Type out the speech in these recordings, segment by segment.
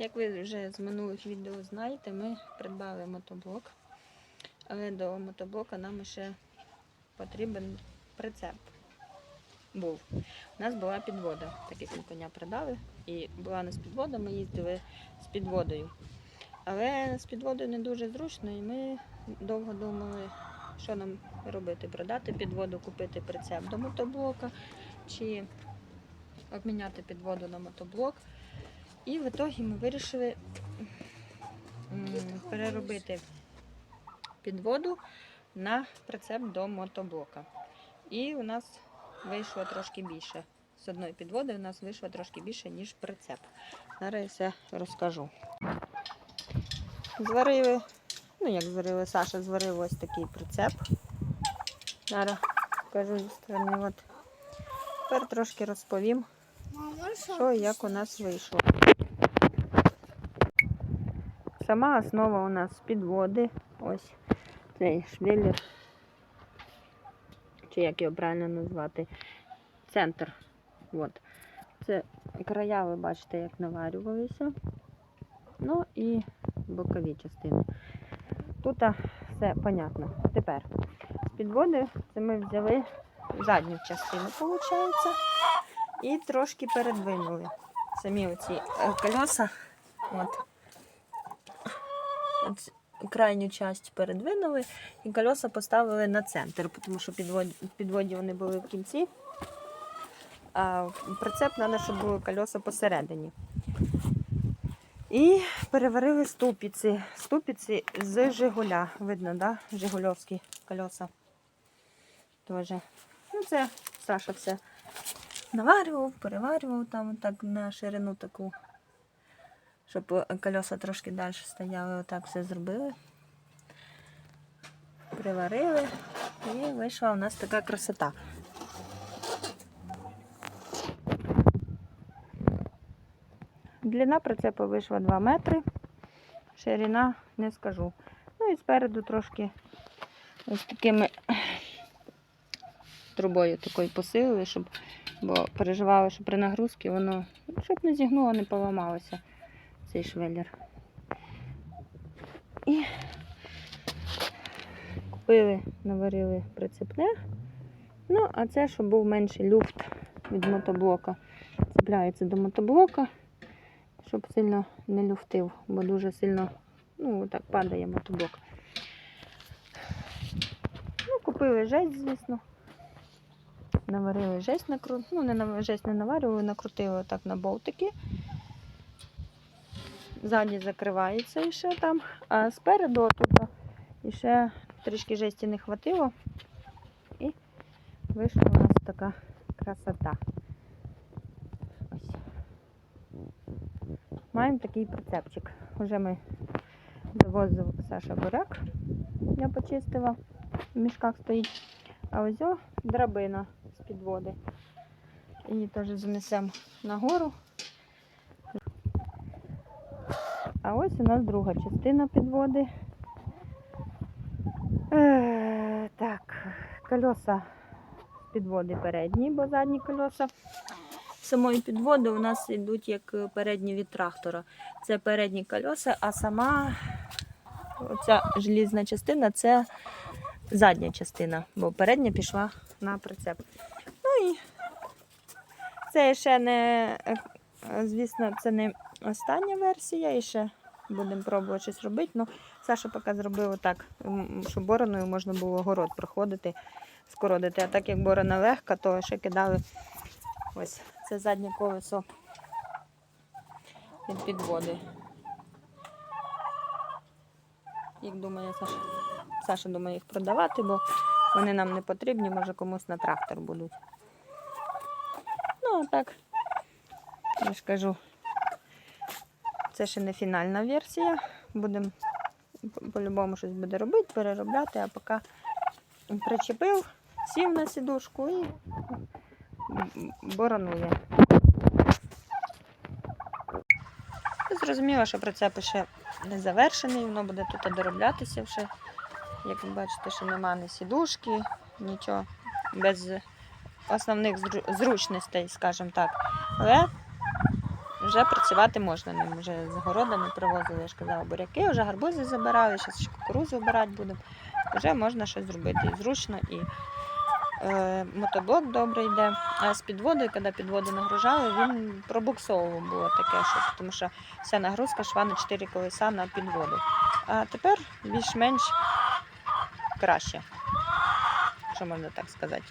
Як ви вже з минулих відео знаєте, ми придбали мотоблок. Але до мотоблока нам ще потрібен прицеп. Був. У нас була підвода, так як ми коня продали. І була не з підвода, ми їздили з підводою. Але з підводою не дуже зручно, і ми довго думали, що нам робити: продати підводу, купити прицеп до мотоблока, чи обміняти підводу на мотоблок. І в ітогі ми вирішили переробити підводу на прицеп до мотоблока. І у нас вийшло трошки більше. З одної підводи у нас вийшло трошки більше, ніж прицеп. Зараз я все розкажу. Зварили, ну як зварили, Саша зварив ось такий прицеп. Зараз покажу зі сторони. От. Тепер трошки розповім, що і як у нас вийшло. Сама основа у нас з підводи. Ось цей швеллер. Чи як його правильно назвати? Центр. От. Це края, ви бачите, як наварювалися. Ну і бокові частини. Тут все понятно. Тепер з підводи це ми взяли задню частину, виходить, і трошки передвинули самі оці е, колеса. От. Крайню часть передвинули і колеса поставили на центр, тому що підводі, підводі вони були в кінці. А прицеп треба, щоб були колеса посередині. І переварили ступиці. Ступиці з Жигуля. Видно, да? Жигульовські колеса. Тоже. Ну, це Саша все наварював, переварював там так на ширину таку, щоб колеса трошки далі стояли. Отак все зробили. Приварили і вийшла у нас така красота. Длина прицепу вийшла 2 метри, ширина не скажу. Ну і спереду трошки ось такими трубою такою посилили, щоб, бо переживали, що при нагрузці воно, щоб не зігнуло, не поламалося цей швеллер. І купили, наварили прицепне. Ну, а це, щоб був менший люфт від мотоблока. Цепляється до мотоблока щоб сильно не люфтив, бо дуже сильно ну, так падає мотоблок. Ну, купили жесть, звісно. Наварили жесть, накру... ну, не жесть не наварювали, накрутили так на болтики. Ззаді закривається іще там, а спереду тут іще трішки жесті не хватило. І вийшла у нас така красота. Маємо такий прицепчик. Уже ми завозив Саша буряк. Я почистила. В мішках стоїть. А ось о, драбина з підводи. Її теж занесемо нагору. А ось у нас друга частина підводи. Е, так, колеса з підводи передні, бо задні колеса самої підводи у нас йдуть як передні від трактора. Це передні колеса, а сама оця желізна частина це задня частина, бо передня пішла на прицеп. Ну і це ще не, е, звісно, це не остання версія, і ще будемо пробувати щось робити. Ну, Саша поки зробив так, щоб бороною можна було город проходити, скородити. А так як борона легка, то ще кидали ось це заднє колесо від підводи. Як думає Саша? Саша думає їх продавати, бо вони нам не потрібні, може комусь на трактор будуть. Ну, а так, я ж кажу, це ще не фінальна версія. Будемо по-любому щось буде робити, переробляти, а поки причепив, сів на сідушку і боронує. Зрозуміло, що прицеп ще не завершений, воно буде тут дороблятися вже. Як ви бачите, що нема ні сідушки, нічого без основних зручностей, скажімо так. Але вже працювати можна ним. Вже з города не привозили, я ж казала, буряки, вже гарбузи забирали, зараз ще кукурузу вбирати будемо. Вже можна щось зробити. І зручно, і е, мотоблок добре йде. А з підводою, коли підводу нагружали, він пробуксовував було таке, що, тому що вся нагрузка йшла на 4 колеса на підводу. А тепер більш-менш краще, що можна так сказати.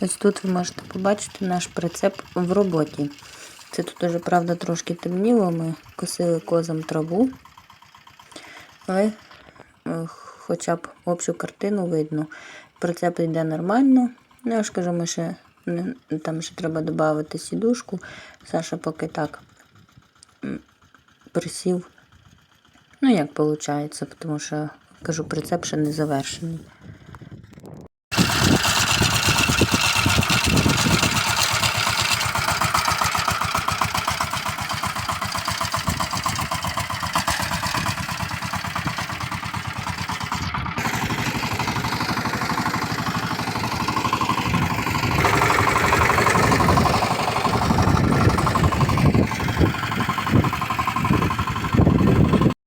Ось тут ви можете побачити наш прицеп в роботі. Це тут уже, правда, трошки темніло. Ми косили козам траву. Але е, хоча б общу картину видно. Прицеп йде нормально. Ну, я ж кажу, ми ще, там ще треба додати сідушку. Саша поки так присів. Ну, як виходить, тому що, кажу, прицеп ще не завершений.